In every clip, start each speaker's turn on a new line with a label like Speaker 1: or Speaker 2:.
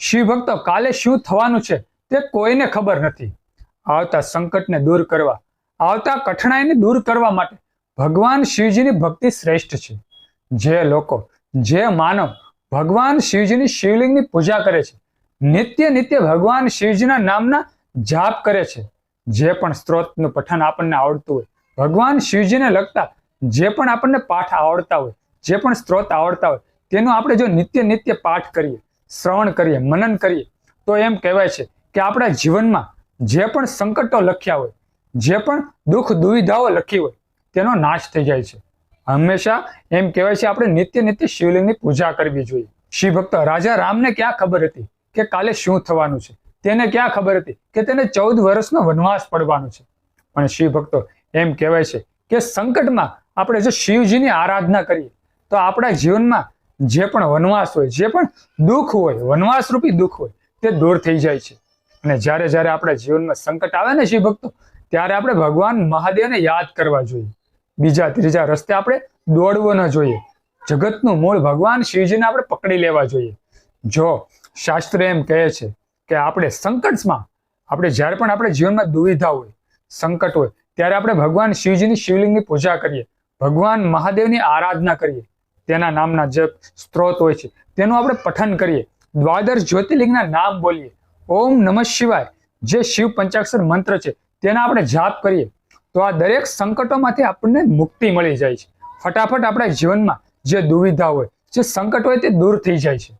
Speaker 1: શિવ ભક્તો, કાલે શું થવાનું છે તે કોઈને ખબર નથી. આવતા સંકટને દૂર કરવા, આવતા કઠણાઈને દૂર કરવા માટે ભગવાન શિવજીની ભક્તિ શ્રેષ્ઠ છે. જે લોકો, જે માનવ ભગવાન શિવજીની શિવલિંગની પૂજા કરે છે, નિત્ય નિત્ય ભગવાન શિવજીના નામના જાપ કરે છે. જે પણ સ્ત્રોતનું પઠન આપણને આવડતું હોય, ભગવાન શિવજીને લગતા જે પણ આપણને પાઠ આવડતા હોય, જે પણ સ્ત્રોત આવડતા હોય, તેનું આપણે જો નિત્ય નિત્ય પાઠ કરીએ શ્રવણ કરીએ, મનન કરીએ, તો એમ કહેવાય છે કે આપણા જીવનમાં જે પણ સંકટો લખ્યા હોય, જે પણ દુઃખ દુવિધાઓ લખી હોય, તેનો નાશ થઈ જાય છે. હંમેશા એમ કહેવાય છે આપણે નિત્ય નિત્ય શિવલિંગની પૂજા કરવી જોઈએ. શિવ ભક્ત રાજા રામને ક્યાં ખબર હતી કે કાલે શું થવાનું છે? તેને ક્યાં ખબર હતી કે તેને ચૌદ વર્ષનો વનવાસ પડવાનો છે? પણ શિવ ભક્તો એમ કહેવાય છે કે સંકટમાં આપણે જો શિવજીની આરાધના કરીએ, તો આપણા જીવનમાં જે પણ વનવાસ હોય, જે પણ દુઃખ હોય વનવાસ રૂપી દુઃખ હોય, તે દૂર થઈ જાય છે. અને જ્યારે જ્યારે આપણા જીવનમાં સંકટ આવે ને શિવ ભક્તો, ત્યારે આપણે ભગવાન મહાદેવને યાદ કરવા જોઈએ. બીજા ત્રીજા રસ્તે આપણે દોડવો ન જોઈએ. જગતનું મૂળ ભગવાન શિવજીને આપણે પકડી લેવા જોઈએ. જો શાસ્ત્ર એમ કહે છે કે આપણે સંકટમાં, આપણે જ્યારે પણ આપણે જીવનમાં દુવિધા હોય, સંકટ હોય, ત્યારે આપણે ભગવાન શિવજીની શિવલિંગની પૂજા કરીએ. ભગવાન મહાદેવની આરાધના કરીએ. તેના નામના જે સ્ત્રોત હોય છે. તેનું આપણે પઠન કરીએ. દ્વાદશ જ્યોતિર્લિંગના નામ બોલીએ. ઓમ નમઃ શિવાય. જે શિવ પંચાક્ષર મંત્ર છે, તેના આપણે જાપ કરીએ. તો આ દરેક સંકટોમાંથી આપણને મુક્તિ મળી જાય છે. ફટાફટ આપણા જીવનમાં જે દુવિધા હોય, જે સંકટ હોય તે દૂર થઈ જાય છે.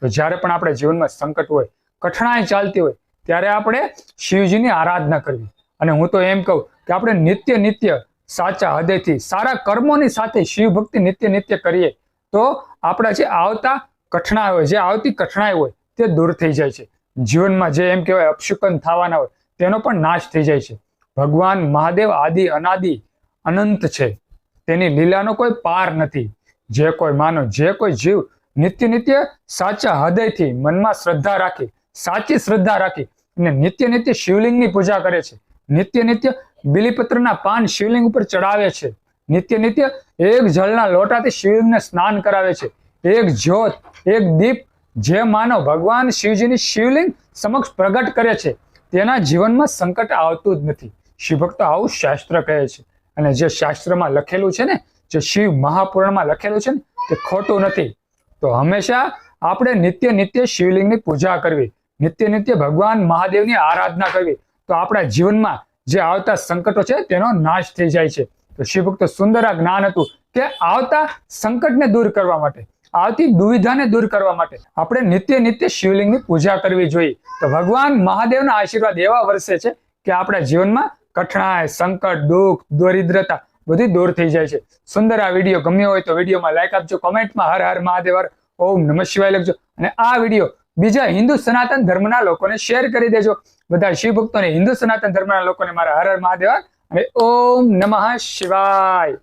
Speaker 1: તો જ્યારે પણ આપણા જીવનમાં સંકટ હોય, કઠણાઈ ચાલતી હોય, ત્યારે આપણે શિવજીની આરાધના કરવી. અને હું તો એમ કહું કે આપણે નિત્ય નિત્ય સાચા હૃદયથી, સારા કર્મોની સાથે શિવ ભક્તિ નિત્ય નિત્ય કરીએ, તો આપણા જે આવતા કઠણાઈ હોય, જે આવતી કઠણાઈ હોય, તે દૂર થઈ જાય છે. જીવનમાં જે એમ કહેવાય, અપશુકન થવાના હોય, તેનો પણ નાશ થઈ જાય છે. ભગવાન મહાદેવ આદિ અનાદિ અનંત છે. તેની લીલાનો કોઈ પાર નથી. જે કોઈ માનો, જે કોઈ જીવ નિત્ય નિત્ય સાચા હૃદયથી મનમાં શ્રદ્ધા રાખી, સાચી શ્રદ્ધા રાખી અને નિત્ય નિત્ય શિવલિંગની પૂજા કરે છે. નિત્ય નિત્ય બિલીપત્રના પાન શિવલિંગ ઉપર ચડાવે છે. નિત્ય નિત્ય એક જળના લોટાથી શિવલિંગને સ્નાન કરાવે છે. એક જ્યોત, એક દીપ જે માનવ ભગવાન શિવજીની શિવલિંગ સમક્ષ પ્રગટ કરે છે. તેના જીવનમાં સંકટ આવતું જ નથી. શિવભક્તો આવું શાસ્ત્ર કહે છે. અને જે શાસ્ત્રમાં લખેલું છે ને, જે શિવ મહાપુરાણમાં લખેલું છે ને, તે ખોટું નથી. તો હંમેશા આપણે નિત્ય નિત્ય શિવલિંગની પૂજા કરવી. નિત્ય નિત્ય ભગવાન મહાદેવની આરાધના કરવી. તો આપણા જીવનમાં જે આવતા સંકટો છે તેનો નાશ થઈ જાય છે. તો શિવભક્ત સુંદર આ જ્ઞાન હતું કે આવતા સંકટને દૂર કરવા માટે, આવતી દુવિધાને દૂર કરવા માટે આપણે નિત્ય નિત્ય શિવલિંગની પૂજા કરવી જોઈએ. તો ભગવાન મહાદેવના આશીર્વાદ એવા વર્ષે છે કે આપણા જીવનમાં કઠણાઈ સંકટ, દુઃખ, દરિદ્રતા બધી દૂર થઈ જાય છે. સુંદર આ વીડિયો ગમ્યો હોય તો વિડીયોમાં લાઈક આપજો, કોમેન્ટમાં હર હર મહાદેવ હર ઓમ નમઃ શિવાય લખજો અને આ વીડિયો બીજા હિન્દુ સનાતન ધર્મના લોકોને શેર કરી દેજો. બધા શિવ ભક્તોને હિન્દુ સનાતન ધર્મના લોકોને મારા હર હર મહાદેવ. અને ઓમ નમઃ શિવાય.